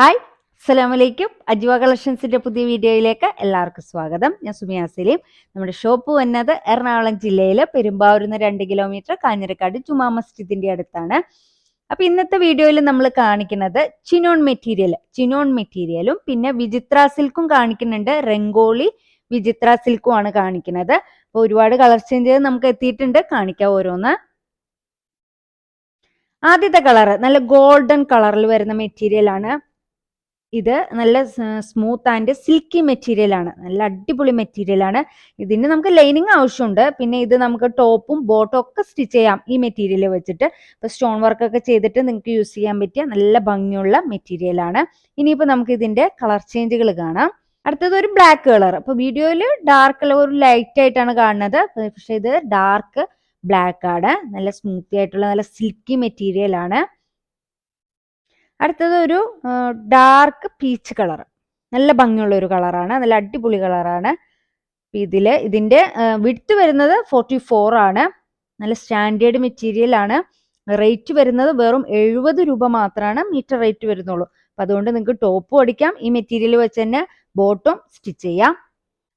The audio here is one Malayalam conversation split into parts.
ഹായ് അസ്സലാമു അലൈക്കും അജ്വ കളക്ഷൻസിന്റെ പുതിയ വീഡിയോയിലേക്ക് എല്ലാവർക്കും സ്വാഗതം. ഞാൻ സുമിയ സലീം. നമ്മുടെ ഷോപ്പ് വന്നത് എറണാകുളം ജില്ലയിലെ പെരുമ്പാവൂരിൽ നിന്ന് രണ്ട് കിലോമീറ്റർ കാഞ്ഞിരക്കാട് ജുമാ മസ്ജിദിന്റെ അടുത്താണ്. അപ്പൊ ഇന്നത്തെ വീഡിയോയിൽ നമ്മൾ കാണിക്കുന്നത് ചിനോൺ മെറ്റീരിയൽ ചിനോൺ മെറ്റീരിയലും പിന്നെ വിചിത്ര സിൽക്കും കാണിക്കുന്നുണ്ട് രംഗോളി വിചിത്ര സിൽക്കും ആണ് കാണിക്കുന്നത്. അപ്പൊ ഒരുപാട് കളർ ചേഞ്ച് നമുക്ക് എത്തിയിട്ടുണ്ട്. കാണിക്കാം ഓരോന്ന്. ആദ്യത്തെ കളർ നല്ല ഗോൾഡൻ കളറിൽ വരുന്ന മെറ്റീരിയൽ ആണ് ഇത് നല്ല സ്മൂത്ത് ആൻഡ് സിൽക്കി മെറ്റീരിയൽ ആണ്. നല്ല അടിപൊളി മെറ്റീരിയൽ ആണ്. ഇതിന് നമുക്ക് ലൈനിങ് ആവശ്യമുണ്ട്. പിന്നെ ഇത് നമുക്ക് ടോപ്പും ബോട്ടും ഒക്കെ സ്റ്റിച്ച് ചെയ്യാം ഈ മെറ്റീരിയൽ വെച്ചിട്ട്. ഇപ്പൊ സ്റ്റോൺ വർക്ക് ഒക്കെ ചെയ്തിട്ട് നിങ്ങൾക്ക് യൂസ് ചെയ്യാൻ പറ്റിയ നല്ല ഭംഗിയുള്ള മെറ്റീരിയൽ ആണ്. ഇനിയിപ്പോ നമുക്ക് ഇതിന്റെ കളർ ചേഞ്ചുകൾ കാണാം. അടുത്തത് ഒരു ബ്ലാക്ക് കളർ അപ്പൊ വീഡിയോയിൽ ഡാർക്ക് ഒരു ലൈറ്റ് ആയിട്ടാണ് കാണുന്നത്. പക്ഷെ ഇത് ഡാർക്ക് ബ്ലാക്ക് ആണ്. നല്ല സ്മൂത്തി ആയിട്ടുള്ള നല്ല സിൽക്കി മെറ്റീരിയൽ ആണ്. അടുത്തത് ഒരു ഡാർക്ക് പീച്ച് കളർ നല്ല ഭംഗിയുള്ള ഒരു കളറാണ് നല്ല അടിപൊളി കളറാണ് ഇതിൽ ഇതിന്റെ വിഡ്ത്ത് വരുന്നത് ഫോർട്ടി ഫോർ ആണ്. നല്ല സ്റ്റാൻഡേർഡ് മെറ്റീരിയൽ ആണ്. റേറ്റ് വരുന്നത് വെറും എഴുപത് രൂപ മാത്രമാണ് മീറ്റർ റേറ്റ് വരുന്നുള്ളൂ. അപ്പം അതുകൊണ്ട് നിങ്ങൾക്ക് ടോപ്പും അടിക്കാം. ഈ മെറ്റീരിയൽ വെച്ച് തന്നെ ബോട്ടും സ്റ്റിച്ച് ചെയ്യാം.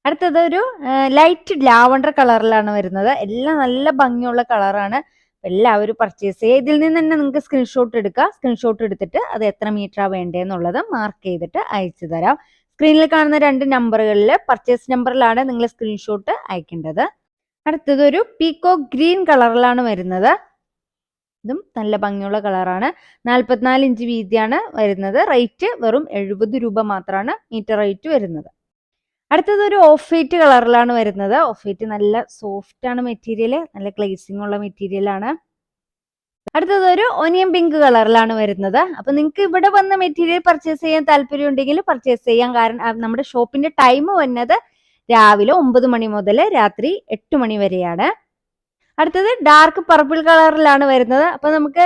അടുത്തത് ഒരു ലൈറ്റ് ലാവണ്ടർ കളറിലാണ് വരുന്നത്. എല്ലാം നല്ല ഭംഗിയുള്ള കളറാണ് എല്ലാവരും പർച്ചേസ് ചെയ്യുക ഇതിൽ നിന്ന് തന്നെ നിങ്ങൾക്ക് സ്ക്രീൻഷോട്ട് എടുക്കുക സ്ക്രീൻഷോട്ട് എടുത്തിട്ട് അത് എത്ര മീറ്ററാണ് വേണ്ടതെന്നുള്ളത് മാർക്ക് ചെയ്തിട്ട് അയച്ചു തരാം. സ്ക്രീനിൽ കാണുന്ന രണ്ട് നമ്പറുകളിൽ പർച്ചേസ് നമ്പറിലാണ് നിങ്ങൾ സ്ക്രീൻഷോട്ട് അയക്കേണ്ടത്. അടുത്തത് ഒരു പീക്കോ ഗ്രീൻ കളറിലാണ് വരുന്നത്. ഇതും നല്ല ഭംഗിയുള്ള കളറാണ് നാൽപ്പത്തിനാല് ഇഞ്ച് വീതിയാണ് വരുന്നത്. റേറ്റ് വെറും എഴുപത് രൂപ മാത്രമാണ് മീറ്റർ റേറ്റ് വരുന്നത്. അടുത്തത് ഒരു ഓഫ് വൈറ്റ് കളറിലാണ് വരുന്നത്. ഓഫ് വൈറ്റ് നല്ല സോഫ്റ്റ് ആണ് മെറ്റീരിയൽ നല്ല ഗ്ലേസിംഗ് ഉള്ള മെറ്റീരിയൽ ആണ്. അടുത്തത് ഒരു ഒനിയൻ പിങ്ക് കളറിലാണ് വരുന്നത്. അപ്പൊ നിങ്ങൾക്ക് ഇവിടെ വന്ന മെറ്റീരിയൽ പർച്ചേസ് ചെയ്യാൻ താല്പര്യം ഉണ്ടെങ്കിൽ പർച്ചേസ് ചെയ്യാം കാരണം നമ്മുടെ ഷോപ്പിന്റെ ടൈം വന്നത് രാവിലെ ഒമ്പത് മണി മുതൽ രാത്രി എട്ട് മണി വരെയാണ്. അടുത്തത് ഡാർക്ക് പർപ്പിൾ കളറിലാണ് വരുന്നത്. അപ്പൊ നമുക്ക്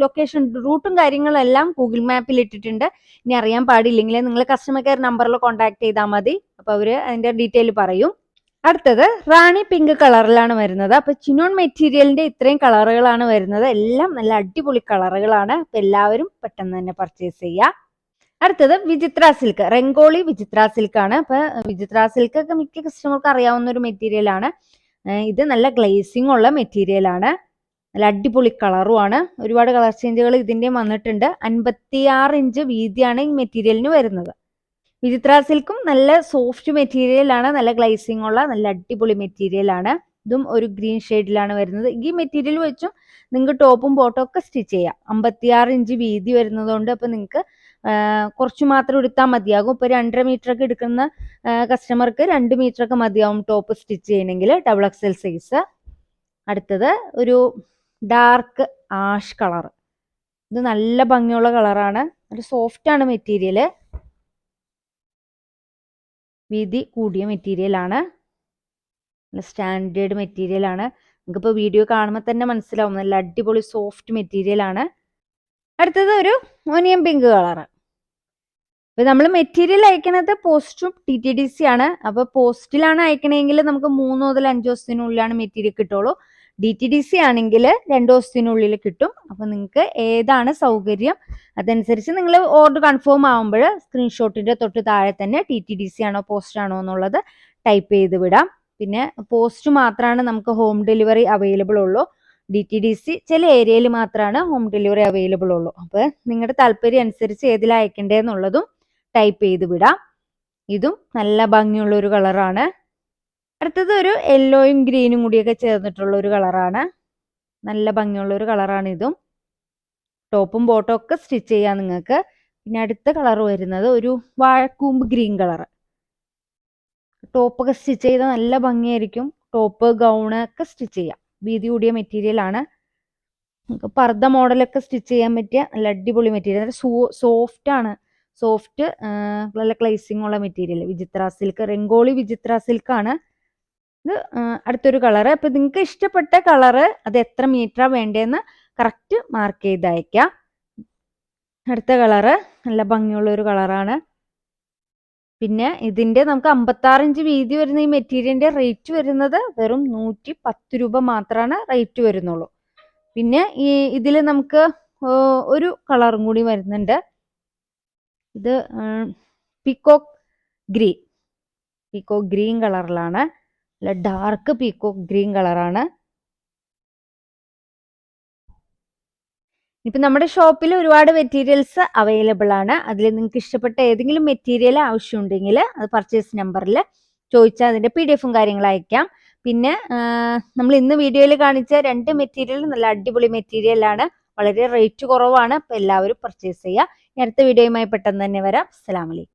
ലൊക്കേഷൻ റൂട്ടും കാര്യങ്ങളും എല്ലാം ഗൂഗിൾ മാപ്പിൽ ഇട്ടിട്ടുണ്ട്. ഇനി അറിയാൻ പാടില്ലെങ്കിൽ നിങ്ങൾ കസ്റ്റമർ കെയർ നമ്പറിൽ കോൺടാക്ട് ചെയ്താൽ മതി. അപ്പൊ അവർ അതിന്റെ ഡീറ്റെയിൽ പറയും. അടുത്തത് റാണി പിങ്ക് കളറിലാണ് വരുന്നത്. അപ്പൊ ചിനോൺ മെറ്റീരിയലിന്റെ ഇത്രയും കളറുകളാണ് വരുന്നത്. എല്ലാം നല്ല അടിപൊളി കളറുകളാണ്. അപ്പൊ എല്ലാവരും പെട്ടെന്ന് തന്നെ പർച്ചേസ് ചെയ്യുക അടുത്തത് വിചിത്ര സിൽക്ക് റെങ്കോളി വിചിത്ര സിൽക്ക് ആണ്. അപ്പൊ വിചിത്ര സിൽക്ക് ഒക്കെ മിക്ക കസ്റ്റമർക്ക് അറിയാവുന്ന ഒരു മെറ്റീരിയൽ ആണ്. ഇത് നല്ല ഗ്ലേസിംഗ് ഉള്ള മെറ്റീരിയലാണ് നല്ല അടിപൊളി കളറും ആണ്. ഒരുപാട് കളർ ചേഞ്ചുകൾ ഇതിന്റെ വന്നിട്ടുണ്ട്. അൻപത്തിയാറ് ഇഞ്ച് വീതിയാണ് ഈ മെറ്റീരിയലിന് വരുന്നത്. വിചിത്ര സിൽക്കും നല്ല സോഫ്റ്റ് മെറ്റീരിയലാണ് നല്ല ഗ്ലേസിംഗ് ഉള്ള നല്ല അടിപൊളി മെറ്റീരിയലാണ് ഇതും ഒരു ഗ്രീൻ ഷെയ്ഡിലാണ് വരുന്നത്. ഈ മെറ്റീരിയൽ വെച്ചും നിങ്ങൾക്ക് ടോപ്പും ബോട്ടും ഒക്കെ സ്റ്റിച്ച് ചെയ്യാം. അമ്പത്തിയാറ് ഇഞ്ച് വീതി വരുന്നതുകൊണ്ട് അപ്പോൾ നിങ്ങൾക്ക് കുറച്ച് മാത്രം എടുത്താൽ മതിയാകും. ഇപ്പൊ രണ്ടര മീറ്റർ ഒക്കെ എടുക്കുന്ന കസ്റ്റമർക്ക് രണ്ട് മീറ്റർ ഒക്കെ മതിയാവും ടോപ്പ് സ്റ്റിച്ച് ചെയ്യണമെങ്കിൽ ഡബിൾ എക്സൽ സൈസ് അടുത്തത് ഒരു ഡാർക്ക് ആഷ് കളർ ഇത് നല്ല ഭംഗിയുള്ള കളറാണ് ഒരു സോഫ്റ്റ് ആണ് മെറ്റീരിയൽ വീതി കൂടിയ മെറ്റീരിയലാണ് സ്റ്റാൻഡേർഡ് മെറ്റീരിയലാണ് നിങ്ങൾക്കിപ്പോൾ വീഡിയോ കാണുമ്പോൾ തന്നെ മനസ്സിലാവും. നല്ല അടിപൊളി സോഫ്റ്റ് മെറ്റീരിയലാണ് അടുത്തത് ഒരു ഓനിയൻ പിങ്ക് കളറ് ഇപ്പൊ നമ്മൾ മെറ്റീരിയൽ അയക്കണത് പോസ്റ്റും ടി ടി ഡി സി ആണ്. അപ്പൊ പോസ്റ്റിലാണ് അയക്കണമെങ്കിൽ നമുക്ക് മൂന്ന് മുതൽ അഞ്ച് ദിവസത്തിനുള്ളിലാണ് മെറ്റീരിയൽ കിട്ടുള്ളൂ. ഡി ടി ഡി സി ആണെങ്കിൽ രണ്ട് ദിവസത്തിനുള്ളിൽ കിട്ടും. അപ്പൊ നിങ്ങൾക്ക് ഏതാണ് സൗകര്യം അതനുസരിച്ച് നിങ്ങൾ ഓർഡർ കൺഫേം ആവുമ്പോൾ സ്ക്രീൻഷോട്ടിന്റെ തൊട്ട് താഴെ തന്നെ ടി ടി ഡി സി ആണോ പോസ്റ്റ് ആണോ എന്നുള്ളത് ടൈപ്പ് ചെയ്ത് വിടാം. പിന്നെ പോസ്റ്റ് മാത്രമാണ് നമുക്ക് ഹോം ഡെലിവറി അവൈലബിൾ ഉള്ളൂ. ഡി ടി ഡി സി ചില ഏരിയയിൽ മാത്രമാണ് ഹോം ഡെലിവറി അവൈലബിൾ ഉള്ളൂ. അപ്പോൾ നിങ്ങളുടെ താല്പര്യം അനുസരിച്ച് ഏതിൽ അയക്കേണ്ടതെന്നുള്ളതും ടൈപ്പ് ചെയ്ത് വിടാം. ഇതും നല്ല ഭംഗിയുള്ള ഒരു കളറാണ് അടുത്തത് ഒരു യെല്ലോയും ഗ്രീനും കൂടിയൊക്കെ ചേർന്നിട്ടുള്ള ഒരു കളറാണ് നല്ല ഭംഗിയുള്ള ഒരു കളറാണ് ഇതും. ടോപ്പും ബോട്ടും ഒക്കെ സ്റ്റിച്ച് ചെയ്യാം നിങ്ങൾക്ക്. പിന്നെ അടുത്ത കളർ വരുന്നത് ഒരു വാഴക്കൂമ്പ് ഗ്രീൻ കളർ ടോപ്പൊക്കെ സ്റ്റിച്ച് ചെയ്താൽ നല്ല ഭംഗിയായിരിക്കും. ടോപ്പ് ഗൗണ് ഒക്കെ സ്റ്റിച്ച് ചെയ്യാം. വീതി കൂടിയ മെറ്റീരിയൽ ആണ്. പർദ്ദ മോഡലൊക്കെ സ്റ്റിച്ച് ചെയ്യാൻ പറ്റിയ നല്ല അടിപൊളി മെറ്റീരിയൽ നല്ല സോഫ്റ്റ് ആണ്. സോഫ്റ്റ് നല്ല ക്ലേസിംഗ് ഉള്ള മെറ്റീരിയൽ വിചിത്ര സിൽക്ക് റെങ്കോളി വിചിത്ര സിൽക്കാണ് ഇത് അടുത്തൊരു കളറ് അപ്പൊ നിങ്ങൾക്ക് ഇഷ്ടപ്പെട്ട കളറ് അത് എത്ര മീറ്ററാ വേണ്ടതെന്ന് കറക്റ്റ് മാർക്ക് ചെയ്ത് അയക്കാം അടുത്ത കളറ് നല്ല ഭംഗിയുള്ള ഒരു കളറാണ് പിന്നെ ഇതിന്റെ നമുക്ക് അമ്പത്താറ് ഇഞ്ച് വീതി വരുന്ന ഈ മെറ്റീരിയലിന്റെ റേറ്റ് വരുന്നത് വെറും നൂറ്റി പത്ത് രൂപ മാത്രമാണ് റേറ്റ് വരുന്നുള്ളൂ. പിന്നെ ഈ ഇതിൽ നമുക്ക് ഒരു കളറും കൂടി വരുന്നുണ്ട്. ഇത് പീക്കോക്ക് ഗ്രീൻ പിക്കോ ഗ്രീൻ കളറിലാണ് അല്ല ഡാർക്ക് പീക്കോക്ക് ഗ്രീൻ കളറാണ് ഇപ്പം നമ്മുടെ ഷോപ്പിൽ ഒരുപാട് മെറ്റീരിയൽസ് അവൈലബിൾ ആണ് അതിൽ നിങ്ങൾക്ക് ഇഷ്ടപ്പെട്ട ഏതെങ്കിലും മെറ്റീരിയൽ ആവശ്യമുണ്ടെങ്കിൽ അത് പർച്ചേസ് നമ്പറിൽ ചോദിച്ചാൽ അതിന്റെ പി ഡി എഫും കാര്യങ്ങളും അയക്കാം. പിന്നെ നമ്മൾ ഇന്ന് വീഡിയോയിൽ കാണിച്ച രണ്ട് മെറ്റീരിയൽ നല്ല അടിപൊളി മെറ്റീരിയലാണ് വളരെ റേറ്റ് കുറവാണ്. അപ്പോൾ എല്ലാവരും പർച്ചേസ് ചെയ്യുക. അടുത്ത വീഡിയോയുമായി പെട്ടെന്ന് തന്നെ വരാം. അസ്സലാമലൈക്കും